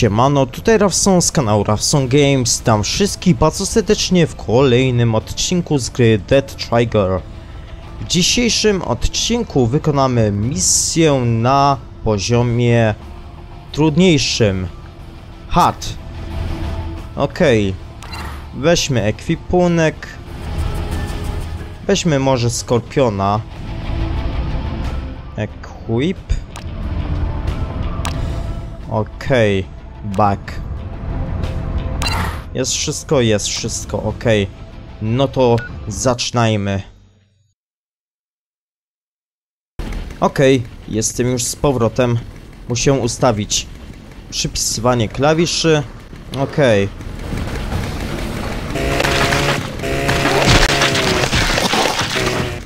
Siemano, tutaj Rawson z kanału Rawson Games, tam wszystkich bardzo serdecznie w kolejnym odcinku z gry Dead Trigger. W dzisiejszym odcinku wykonamy misję na poziomie trudniejszym. Hat. Okej. Weźmy ekwipunek. Weźmy może Skorpiona. Equip. Okej, back. Jest wszystko, jest wszystko, okej. No to zaczynajmy. Okej, jestem już z powrotem. Muszę ustawić przypisywanie klawiszy. Okej.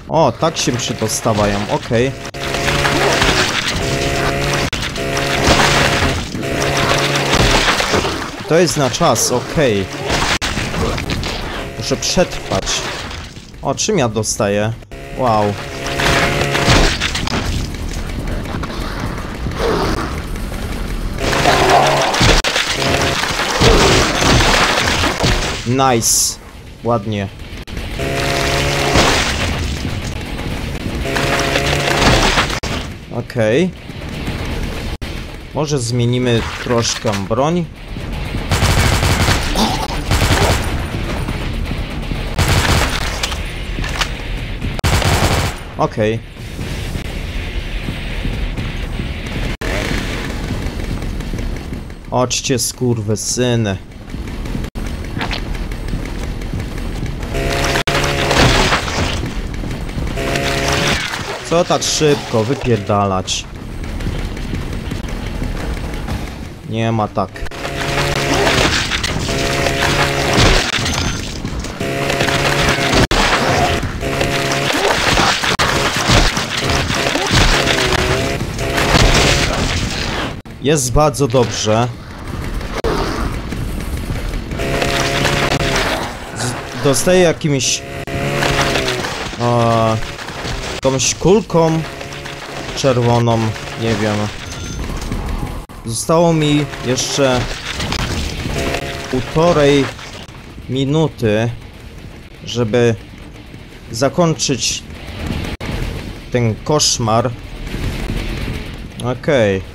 O, tak się przydostawają, okej. To jest na czas, okej. Muszę przetrwać. O, czym ja dostaję? Wow. Nice. Ładnie. Okej. Może zmienimy troszkę broń. Okej. Oczcie skurwy syny. Co tak szybko wypierdalać? Nie ma tak. Jest bardzo dobrze. Dostaję jakimś... E, jakąś kulką czerwoną, nie wiem. Zostało mi jeszcze półtorej minuty, żeby zakończyć ten koszmar. Okej. Okay.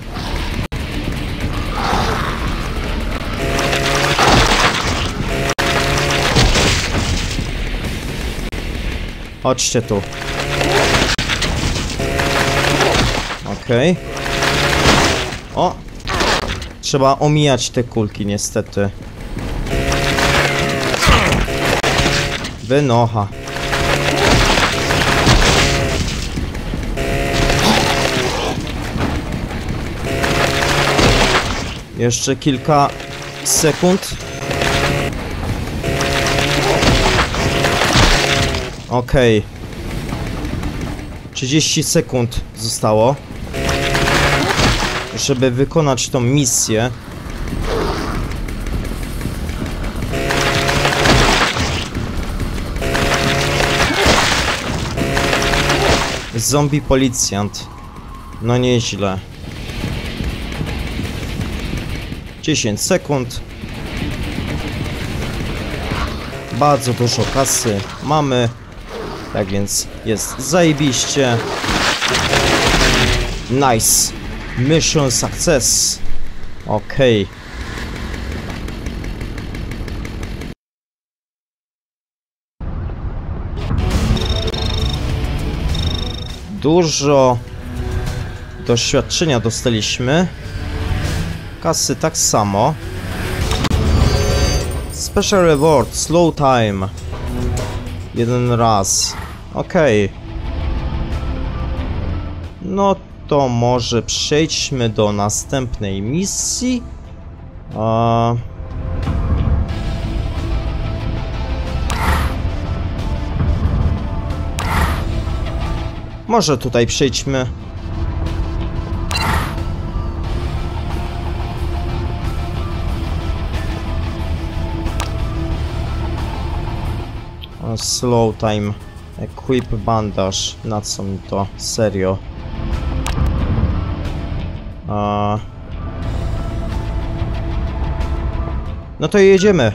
Chodźcie tu. Okej. Okay. O! Trzeba omijać te kulki, niestety. Wynocha. Jeszcze kilka sekund. Okej. Okay. 30 sekund zostało. Żeby wykonać tą misję. Zombie policjant. No nieźle. 10 sekund. Bardzo dużo kasy mamy. Tak więc jest zajebiście. Nice. Mission success. Okay. Dużo doświadczenia dostaliśmy. Kasy tak samo. Special reward, slow time. Jeden raz. Okej. Okay. No to może przejdźmy do następnej misji. A... Może tutaj przejdźmy. Slow time. Equip bandaż. Na co mi to? Serio. No to jedziemy.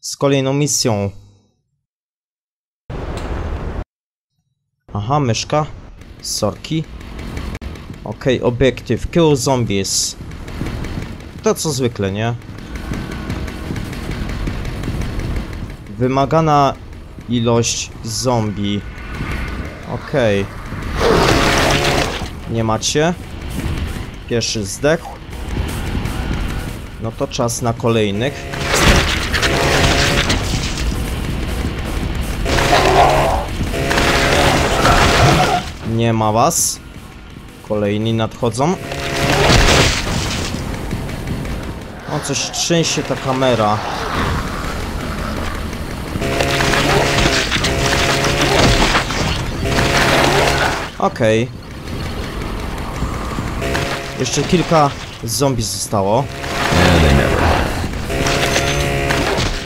Z kolejną misją. Aha, myszka. Sorki. Okej, okay, obiektyw. Kill zombies. To co zwykle, nie? Wymagana ilość zombie. Okej. Okay. Nie macie? Pierwszy zdechł. No to czas na kolejnych. Nie ma was. Kolejni nadchodzą. O, coś trzęsie ta kamera. Okej. Okay. Jeszcze kilka zombie zostało.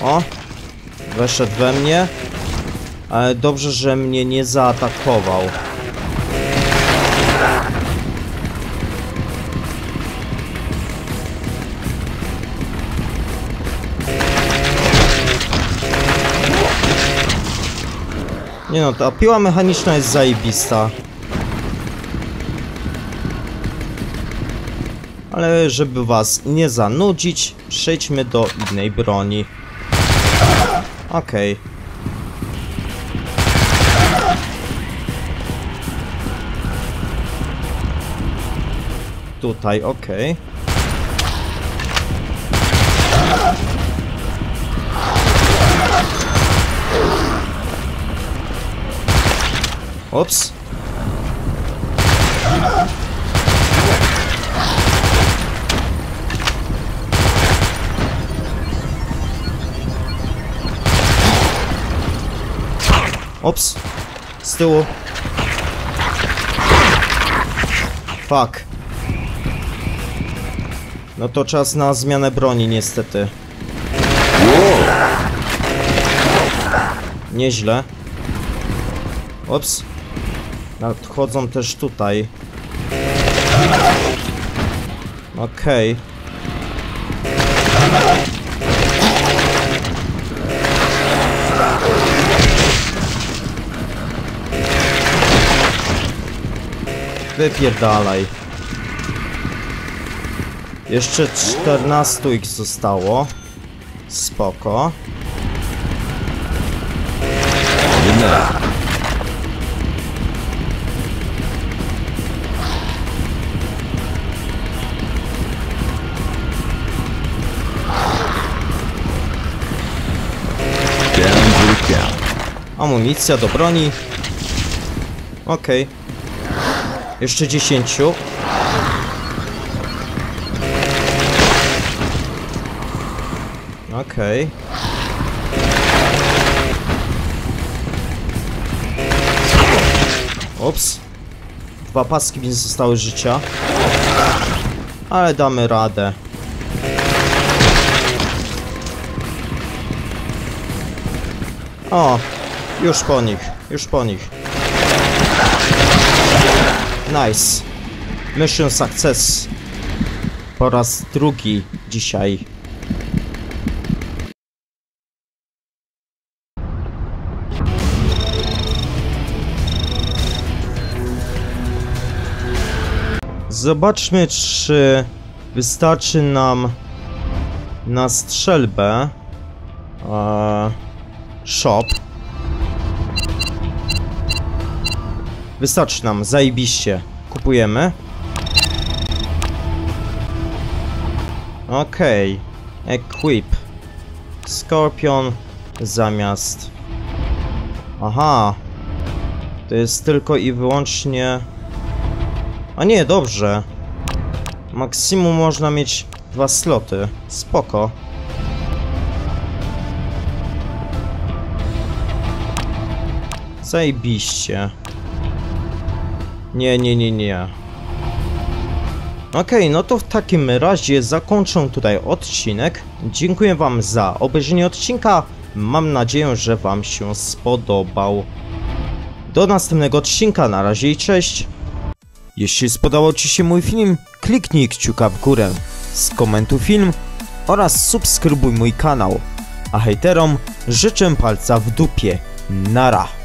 O! Weszedł we mnie. Ale dobrze, że mnie nie zaatakował. Nie no, ta piła mechaniczna jest zajebista. Ale żeby was nie zanudzić, przejdźmy do innej broni. Okej. Okay. Tutaj, okej. Ops. Ops. Z tyłu. Fuck. No to czas na zmianę broni niestety. Nieźle. Ops. Nadchodzą też tutaj. Okej. Okay. Wypierdalaj. Jeszcze 14 ich zostało. Spoko. Amunicja do broni. Okej. Okay. Jeszcze dziesięciu. Okej. Okay. Ups. Dwa paski mi zostały życia. Ale damy radę. O, już po nich, już po nich. Nice. Mission success. Po raz drugi dzisiaj. Zobaczmy, czy wystarczy nam na strzelbę e, shop Wystarczy nam, zajebiście. Kupujemy. Okej. Okay. Equip. Skorpion zamiast... Aha. To jest tylko i wyłącznie... A nie, dobrze. Maksimum można mieć dwa sloty. Spoko. Zajebiście. Nie, nie, nie, nie. Okej, okay, no to w takim razie zakończę tutaj odcinek. Dziękuję wam za obejrzenie odcinka. Mam nadzieję, że Wam się spodobał. Do następnego odcinka, na razie i cześć! Jeśli spodobał Ci się mój film, kliknij kciuka w górę, skomentuj film oraz subskrybuj mój kanał. A hejterom życzę palca w dupie. Nara!